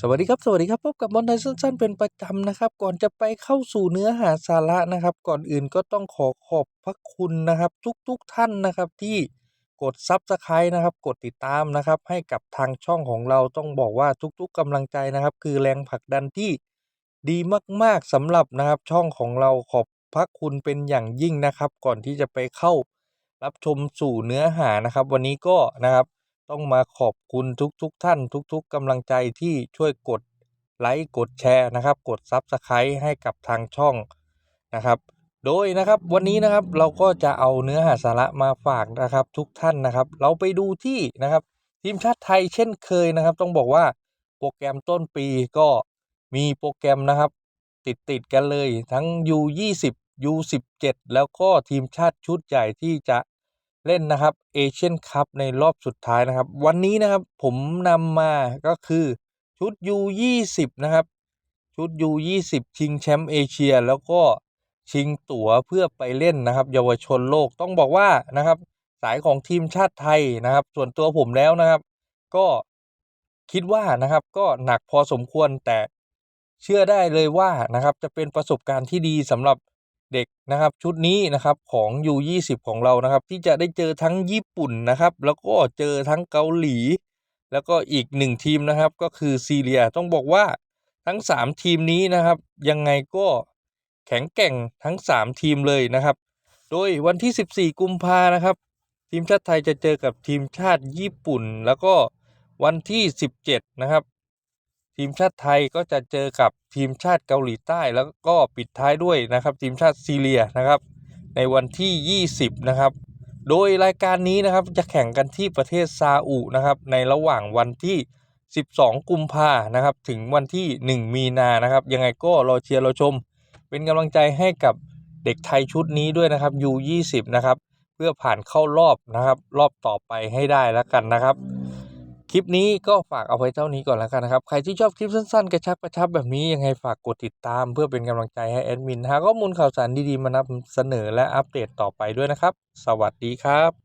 สวัสดีครับ สวัสดีครับ พบกับบอลไทยสั้น ๆ เป็นประจำนะครับ ก่อนจะไปเข้าสู่เนื้อหาสาระนะครับ ก่อนอื่นก็ต้องขอขอบพระคุณนะครับ ทุกๆทท่านนะครับที่กดซับสไครต์นะครับ กดติดตามนะครับ ให้กับทางช่องของเราต้องบอกว่าทุกๆกำลังใจนะครับ คือแรงผลักดันที่ดีมากๆสำหรับนะครับ ช่องของเราขอบพระคุณเป็นอย่างยิ่งนะครับ ก่อนที่จะไปเข้ารับชมสู่เนื้อหานะครับ วันนี้ก็นะครับ ต้องมาขอบคุณทุกๆทท่านทุก ๆกำลังใจที่ช่วยกดไลค์กดแชร์นะครับ กดซับสไครต์ให้กับทางช่องนะครับ โดยนะครับวันนี้นะครับเราก็จะเอาเนื้อหาสาระมาฝากนะครับ ทุกท่านนะครับ เราไปดูที่นะครับทีมชาติไทยเช่นเคยนะครับ ต้องบอกว่าโปรแกรมต้นปีก็มีโปรแกรมนะครับ ติดติดกันเลยทั้ง U20 U17 แล้วก็ทีมชาติชุดใหญ่ที่จะ เล่นนะครับเอเชียนคัพในรอบสุดท้ายนะครับ วันนี้นะครับผมนำมาก็คือชุด U20 นะครับ ชุด U20 ชิงแชมป์เอเชีย แล้วก็ชิงตั๋วเพื่อไปเล่นนะครับ เยาวชนโลกต้องบอกว่านะครับ สายของทีมชาติไทยนะครับ ส่วนตัวผมแล้วนะครับ ก็คิดว่านะครับก็หนักพอสมควรแต่เชื่อได้เลยว่านะครับ จะเป็นประสบการณ์ที่ดีสำหรับ นะครับชุดนี้นะครับของ U20 ของเรานะครับ ที่จะได้เจอทั้งญี่ปุ่นนะครับ แล้วก็เจอทั้งเกาหลี แล้วก็อีกหนึ่งทีมนะครับ ก็คือซีเรียต้องบอกว่าทั้ง 3 ทีมนี้นะครับ ยังไงก็แข็งแกร่งทั้ง 3 ทีมเลยนะครับ โดยวันที่ 14 กุมภานะครับ ทีมชาติไทยจะเจอกับทีมชาติญี่ปุ่น แล้วก็วันที่ 17 นะครับ ทีมชาติไทยก็จะเจอกับทีมชาติเกาหลีใต้ แล้วก็ปิดท้ายด้วยนะครับทีมชาติซีเรียนะครับ ในวันที่ 20 นะครับ โดยรายการนี้นะครับจะแข่งกันที่ประเทศซาอุนะครับ ในระหว่างวันที่ 12 กุมภานะครับ ถึงวันที่ 1 มีนานะครับ ยังไงก็รอเชียร์รอชม เป็นกำลังใจให้กับเด็กไทยชุดนี้ด้วยนะครับ U20 นะครับ เพื่อผ่านเข้ารอบนะครับ รอบต่อไปให้ได้แล้วกันนะครับ คลิปนี้ก็ฝากเอาไว้เท่านี้ก่อนแล้วกันนะครับ ใครที่ชอบคลิปสั้นๆ กระชับกระชับแบบนี้ยังไงฝากกดติดตามเพื่อเป็นกำลังใจให้แอดมินหาข้อมูลข่าวสารดีๆมานำเสนอและอัปเดตต่อไปด้วยนะครับ สวัสดีครับ